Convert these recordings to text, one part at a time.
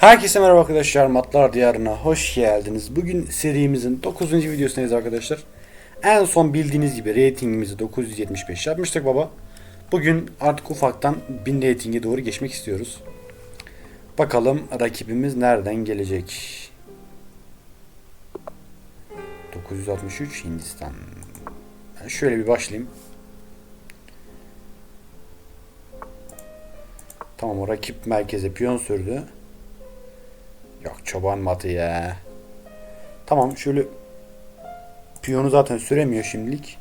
Herkese merhaba arkadaşlar. Matlar Diyarı'na hoş geldiniz. Bugün serimizin 9. videosundayız arkadaşlar. En son bildiğiniz gibi ratingimizi 975 yapmıştık baba. Bugün artık ufaktan 1000 ratinge doğru geçmek istiyoruz. Bakalım rakibimiz nereden gelecek? 963 Hindistan. Ben şöyle bir başlayayım. Tamam o rakip merkeze piyon sürdü. Yok çoban matı ya. Tamam şöyle piyonu zaten süremiyor şimdilik.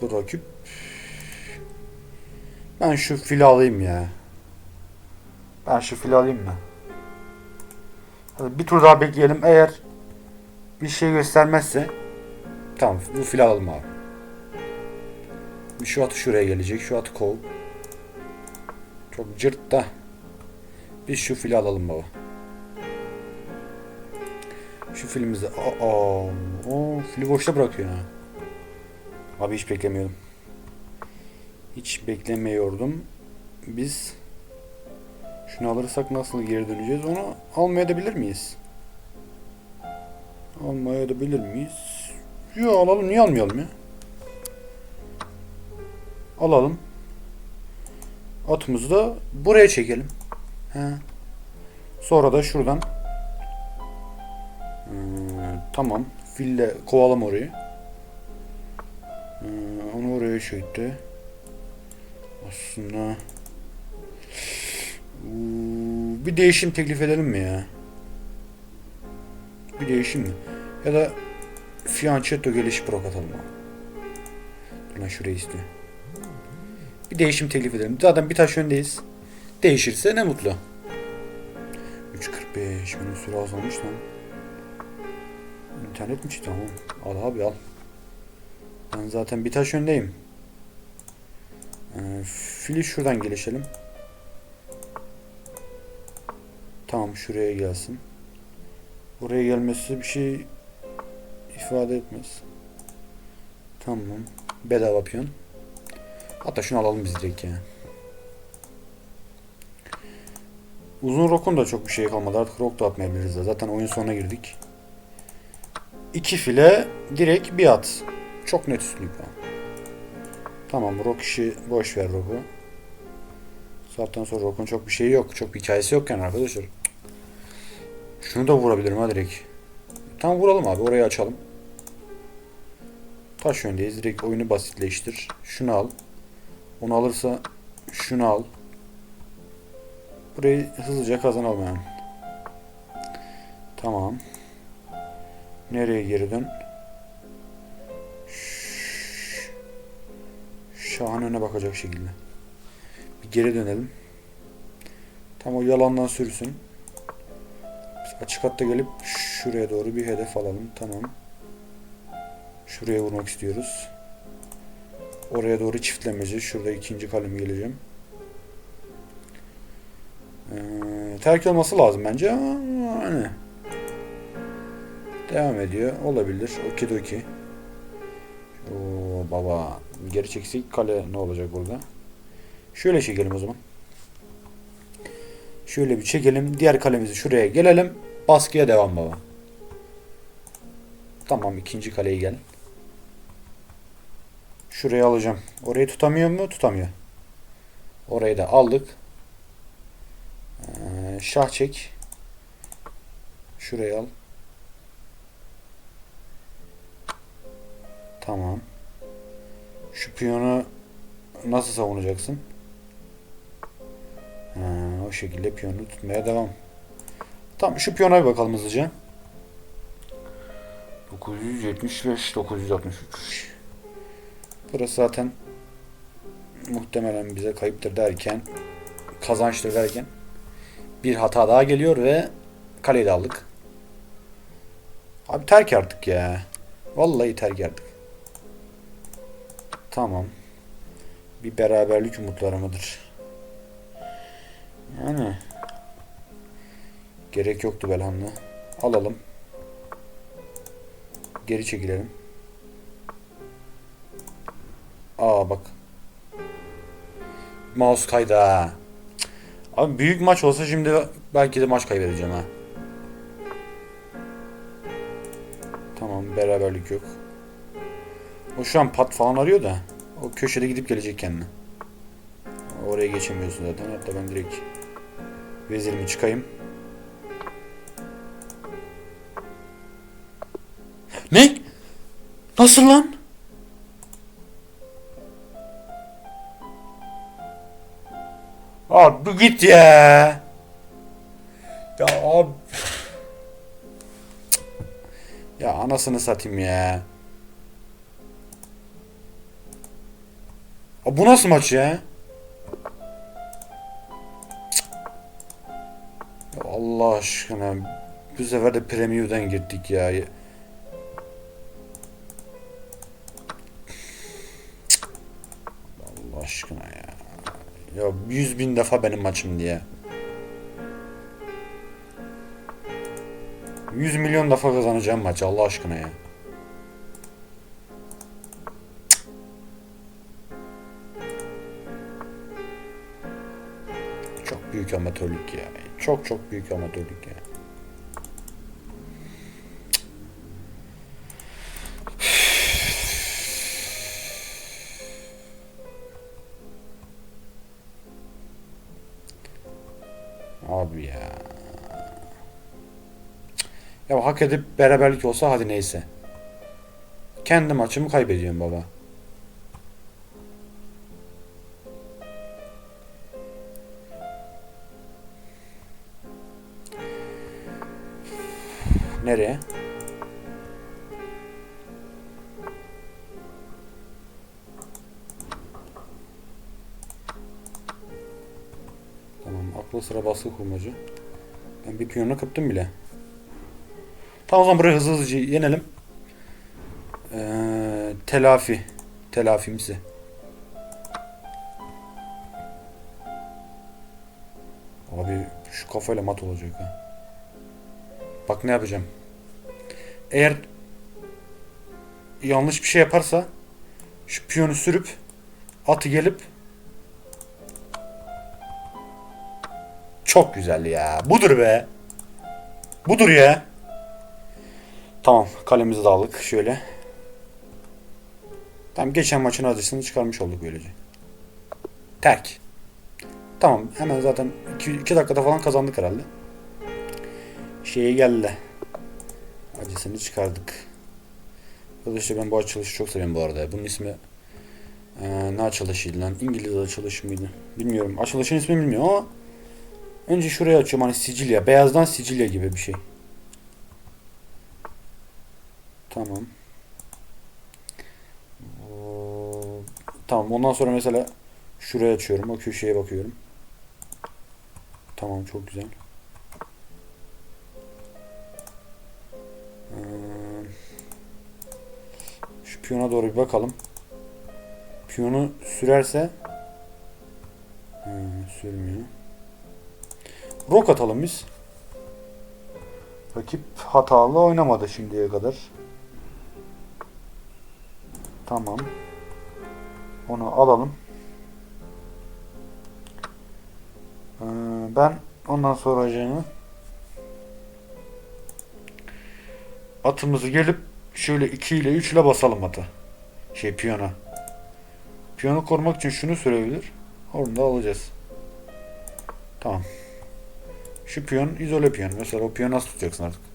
Bu rakip ben şu fili alayım ya. Ben şu fili alayım mı? Hadi bir tur daha bekleyelim. Eğer bir şey göstermezse tamam bu fili alalım abi. Şu atı şuraya gelecek. Şu atı kov. Çok cırt da. Biz şu fili alalım baba. Şu filimizi... Aa, o fili boşta bırakıyor ha. Abi hiç beklemiyordum. Hiç beklemiyordum. Biz şunu alırsak nasıl geri döneceğiz? Onu almayabilir miyiz? Almayabilir miyiz? Yo alalım. Niye almayalım ya? Alalım. Atımızı da buraya çekelim. He. Sonra da şuradan Hmm, tamam. Fille kovalım orayı. Hmm, onu oraya çekti. Aslında Uuu, bir değişim teklif edelim mi ya? Bir değişim mi? Ya da Fianchetto atalım abi. Dur lan şurayı istiyor. Bir değişim teklif edelim. Zaten bir taş öndeyiz. Değişirse ne mutlu. 3.45 benim süre azalmış lan. İnternet mi çıktı? Tamam. Al abi al. Ben zaten bir taş öndeyim. Ee, fili şuradan gelişelim. Tamam şuraya gelsin. Buraya gelmesi bir şey ifade etmez. Tamam. Bedava piyon. Hatta şunu alalım biz direkt ya. Uzun rokun da çok bir şey kalmadı. Artık rok da atmayabiliriz de. Zaten oyun sonuna girdik. İki file direkt bir at. Çok net üstlük var. Tamam rok işi boş ver roku. Saatten sonra rokun çok bir şeyi yok. Çok bir hikayesi yok yani arkadaşlar. Şunu da vurabilirim ha direkt. Tamam vuralım abi orayı açalım. Taş yöndeyiz. Direkt oyunu basitleştir. Şunu al. Onu alırsa şunu al. Burayı hızlıca kazanalım yani. Tamam. Nereye geri dön? Şahın öne bakacak şekilde. Bir geri dönelim. Tam o yalandan sürsün. Biz açık hatta gelip şuraya doğru bir hedef alalım. Tamam. Şuraya vurmak istiyoruz. Oraya doğru çiftlemece. Şurada ikinci kalem geleceğim. Ee, terk olması lazım bence hani devam ediyor. Olabilir. Okidoki. Oo baba. Geri çeksek kale ne olacak burada? Şöyle çekelim o zaman. Şöyle bir çekelim. Diğer kalemizi şuraya gelelim. Baskıya devam baba. Tamam ikinci kaleye gel. Şuraya alacağım. Orayı tutamıyor mu? Tutamıyor. Orayı da aldık. Ee, şah çek. Şuraya al. Tamam. Şu piyonu nasıl savunacaksın? Ha, o şekilde piyonu tutmaya devam. Tamam şu piyona bir bakalım hızlıca. 975 963 Burası zaten muhtemelen bize kayıptır derken kazançtır derken bir hata daha geliyor ve kaleyi de aldık. Abi terk artık ya. Vallahi terk artık. Tamam. Bir beraberlik umutları mıdır? Yani gerek yoktu Belhanlı. Alalım. Geri çekilelim. Aa bak. Mouse kaydı ha. Abi büyük maç olsa şimdi belki de maç kaybedeceğim ha. Tamam beraberlik yok. O şu an pat falan arıyor da. O köşede gidip gelecek kendine. Oraya geçemiyorsun zaten. Hatta ben direkt vezirimi çıkayım. Ne? Nasıl lan? Abi git ya. Ya abi. Ya anasını satayım ya. Abi bu nasıl maç ya? Allah aşkına. Bu sefer de Premier'den girdik ya. Yüz bin defa benim maçım diye. 100 milyon defa kazanacağım maç Allah aşkına ya. Çok büyük amatörlük ya. Çok çok büyük amatörlük ya. Hak edip beraberlik olsa hadi neyse. Kendi maçımı kaybediyorum baba. Nereye? Tamam aklı sıra baskı kurmacı. Ben bir piyonu kıptım bile. Tamam o zaman burayı hızlı hızlıca yenelim. Ee, telafi. Telafimizi. Abi şu kafayla mat olacak ha. Bak ne yapacağım. Eğer yanlış bir şey yaparsa şu piyonu sürüp atı gelip çok güzel ya. Budur be. Budur ya. Tamam kalemizi de aldık şöyle. Tamam geçen maçın acısını çıkarmış olduk böylece. Terk. Tamam hemen zaten 2 dakikada falan kazandık herhalde. Şeye geldi. Acısını çıkardık. Arkadaşlar ben bu açılışı çok seviyorum bu arada. Bunun ismi ee, ne açılışıydı lan? İngiliz açılış mıydı? Bilmiyorum. Açılışın ismini bilmiyorum ama önce şuraya açıyorum hani Sicilya. Beyazdan Sicilya gibi bir şey. Tamam. Oo, Tamam ondan sonra mesela şuraya açıyorum. O köşeye bakıyorum. Tamam çok güzel. Ee, Şu piyona doğru bir bakalım. Piyonu sürerse Hı, sürmüyor. Rok atalım biz. Rakip hatalı oynamadı şimdiye kadar. Tamam. Onu alalım. Ee, ben ondan sonracığını atımızı gelip şöyle 2 ile 3 ile basalım ata. Şey piyona. Piyonu korumak için şunu sürebilir. Onu da alacağız. Tamam. Şu piyon izole piyon. Mesela o piyonu nasıl tutacaksın artık?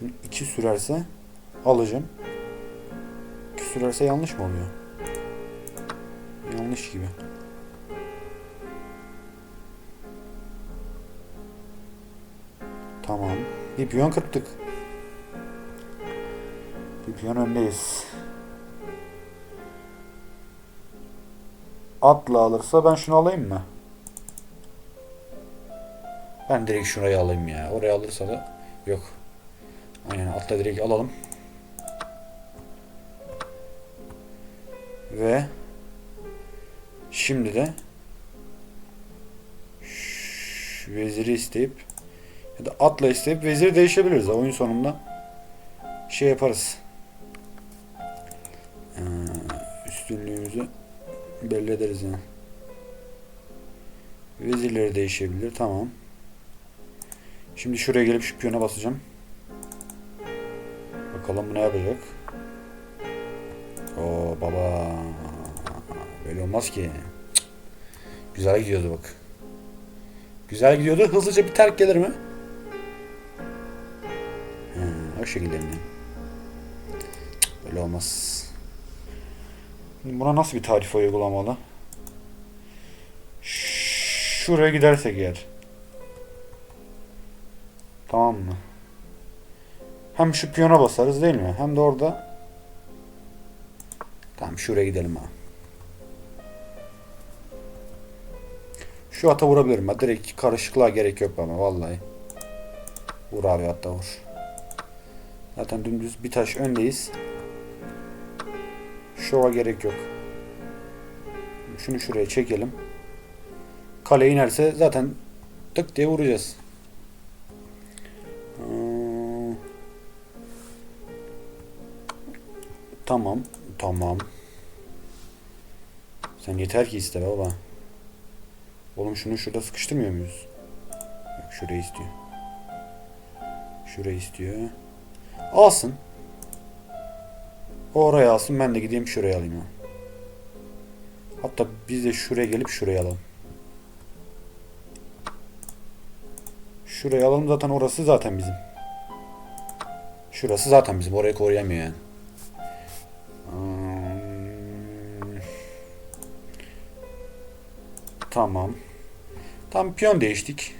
Şunu 2 sürerse alacağım. 2 sürerse yanlış mı oluyor? Yanlış gibi. Tamam. Bir piyon kırptık. Bir piyon öndeyiz. Atla alırsa ben şunu alayım mı? Ben direkt şurayı alayım ya. Oraya alırsa da yok. Aynen atla direkt alalım. Ve şimdi de veziri isteyip ya da atla isteyip veziri değişebiliriz. Oyun sonunda şey yaparız. Ee, üstünlüğümüzü belli ederiz yani. Vezirleri değişebilir. Tamam. Şimdi şuraya gelip şu piyona basacağım. Bakalım bu ne yapacak. Oo baba. Böyle olmaz ki. Cık. Güzel gidiyordu bak. Güzel gidiyordu. Hızlıca bir terk gelir mi? Ha, o şekilde mi? Böyle olmaz. Buna nasıl bir tarife uygulamalı? Şuraya gidersek eğer. Tamam mı? Hem şu piyona basarız değil mi? Hem de orada Tamam şuraya gidelim ha. Şu ata vurabilirim ha. Direkt karışıklığa gerek yok bana vallahi. Vur abi hatta vur. Zaten dümdüz bir taş öndeyiz. Şova gerek yok. Şunu şuraya çekelim. Kale inerse zaten tık diye vuracağız. Tamam. Tamam. Sen yeter ki iste baba. Oğlum şunu şurada sıkıştırmıyor muyuz? Yok şurayı istiyor. Şurayı istiyor. Alsın. O oraya alsın ben de gideyim şuraya alayım ha. Hatta biz de şuraya gelip şuraya alalım. Şuraya alalım zaten orası zaten bizim. Şurası zaten bizim. Orayı koruyamıyor yani. Tamam. Tam piyon değiştik.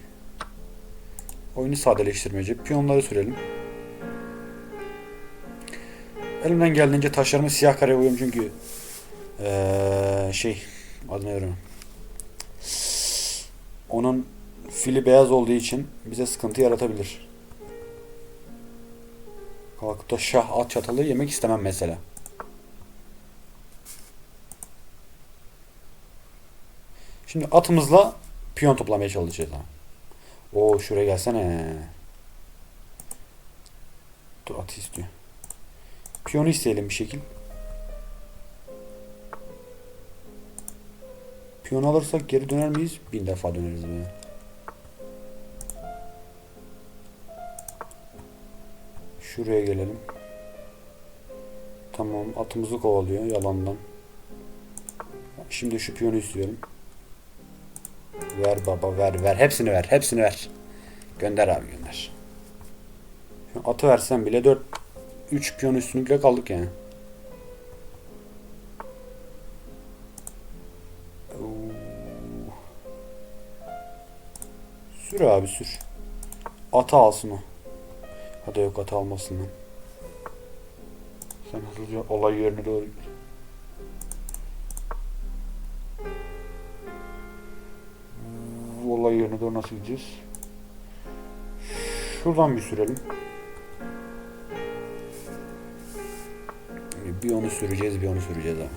Oyunu sadeleştirmece. Piyonları sürelim. Elimden geldiğince taşlarımı siyah kare koyuyorum çünkü ee, şey adını veriyorum. Onun fili beyaz olduğu için bize sıkıntı yaratabilir. Kalkıp da şah at çatalı yemek istemem mesela. Şimdi atımızla piyon toplamaya çalışacağız. Oo şuraya gelsene. Dur atı istiyor. Piyonu isteyelim bir şekil. Piyon alırsak geri döner miyiz? Bin defa döneriz be. Şuraya gelelim. Tamam atımızı kovalıyor yalandan. Şimdi şu piyonu istiyorum. Ver baba ver ver. Hepsini ver. Hepsini ver. Gönder abi gönder. Şu atı versen bile 4 3 piyon üstünlükle kaldık yani. Sür abi sür. Atı alsın o. Hadi yok atı almasın lan. Sen hızlıca olay yerine doğru git. Olay yerine doğru nasıl gideceğiz? Şuradan bir sürelim. Bir onu süreceğiz, bir onu süreceğiz ama.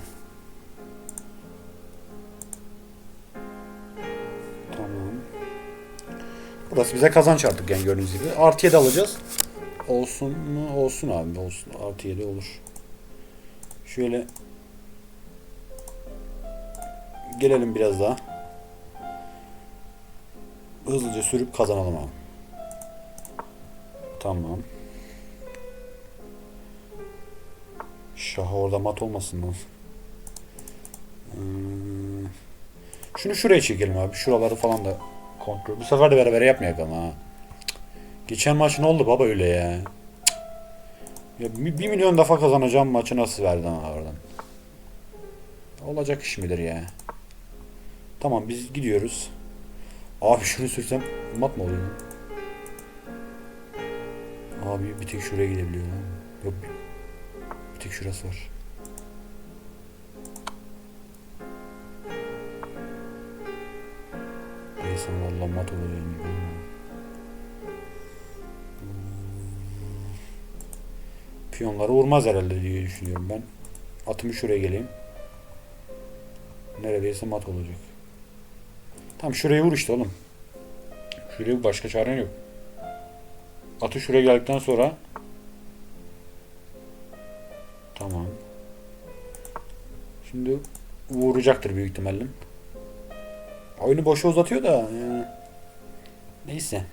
Tamam. Burası bize kazanç artık yani gördüğünüz gibi. Artı 7 alacağız. Olsun mu? Olsun abi olsun. Artı 7 olur. Şöyle gelelim biraz daha. Hızlıca sürüp kazanalım abi. Tamam. Şah orada mat olmasın lan. Hmm. Şunu şuraya çekelim abi. Şuraları falan da kontrol. Bu sefer de beraber yapmayak ama ha. Geçen maç ne oldu baba öyle ya? Ya bir, milyon defa kazanacağım maçı nasıl verdin oradan? Olacak iş midir ya? Tamam biz gidiyoruz. Abi şunu sürsem mat mı oluyor? Abi bir tek şuraya gidebiliyor lan. Yok bir, tek şurası var. Neyse valla mat yani. Piyonları vurmaz herhalde diye düşünüyorum ben. Atımı şuraya geleyim. Neredeyse mat olacak. Tam şuraya vur işte oğlum. Şuraya başka çaren yok. Atı şuraya geldikten sonra Tamam. Şimdi vuracaktır büyük ihtimalle. Oyunu boşa uzatıyor da yani. Neyse.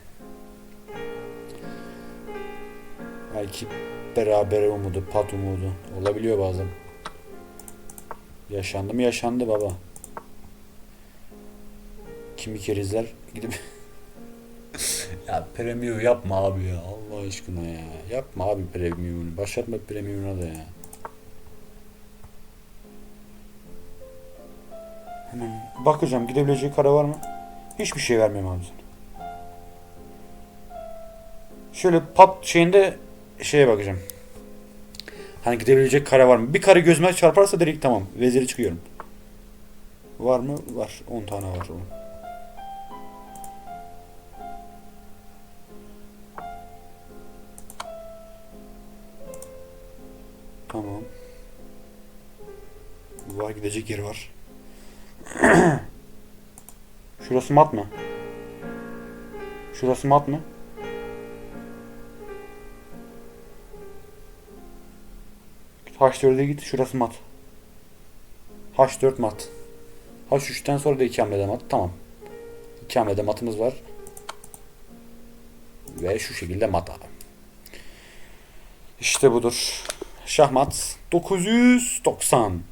Belki beraber umudu, pat umudu olabiliyor bazen. Yaşandı mı yaşandı baba. Kimi kerizler gidip ya premium yapma abi ya Allah aşkına ya. Yapma abi premium'unu. Başlatma premium'una da ya. Hemen bakacağım gidebileceği kara var mı? Hiçbir şey vermiyorum abi. Şöyle pat şeyinde şeye bakacağım. Hani gidebilecek kare var mı? Bir kare gözüme çarparsa direkt tamam. Veziri çıkıyorum. Var mı? Var. 10 tane var. onun. Var gidecek yeri var. Şurası mat mı? Şurası mat mı? H4'e git. Şurası mat. H4 mat. H3'ten sonra da iki hamlede mat. Tamam. İki hamlede matımız var. Ve şu şekilde mat abi. İşte budur. Şahmat 990.